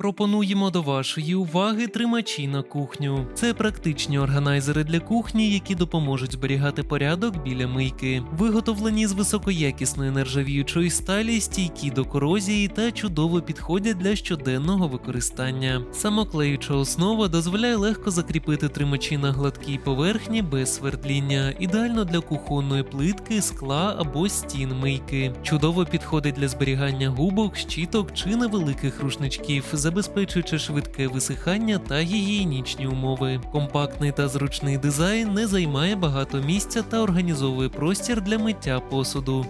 Пропонуємо до вашої уваги тримачі на кухню. Це практичні органайзери для кухні, які допоможуть зберігати порядок біля мийки. Виготовлені з високоякісної нержавіючої сталі, стійкі до корозії та чудово підходять для щоденного використання. Самоклеюча основа дозволяє легко закріпити тримачі на гладкій поверхні без свердління, ідеально для кухонної плитки, скла або стін мийки. Чудово підходить для зберігання губок, щіток чи невеликих рушничків, забезпечуючи швидке висихання та гігієнічні умови. Компактний та зручний дизайн не займає багато місця та організовує простір для миття посуду.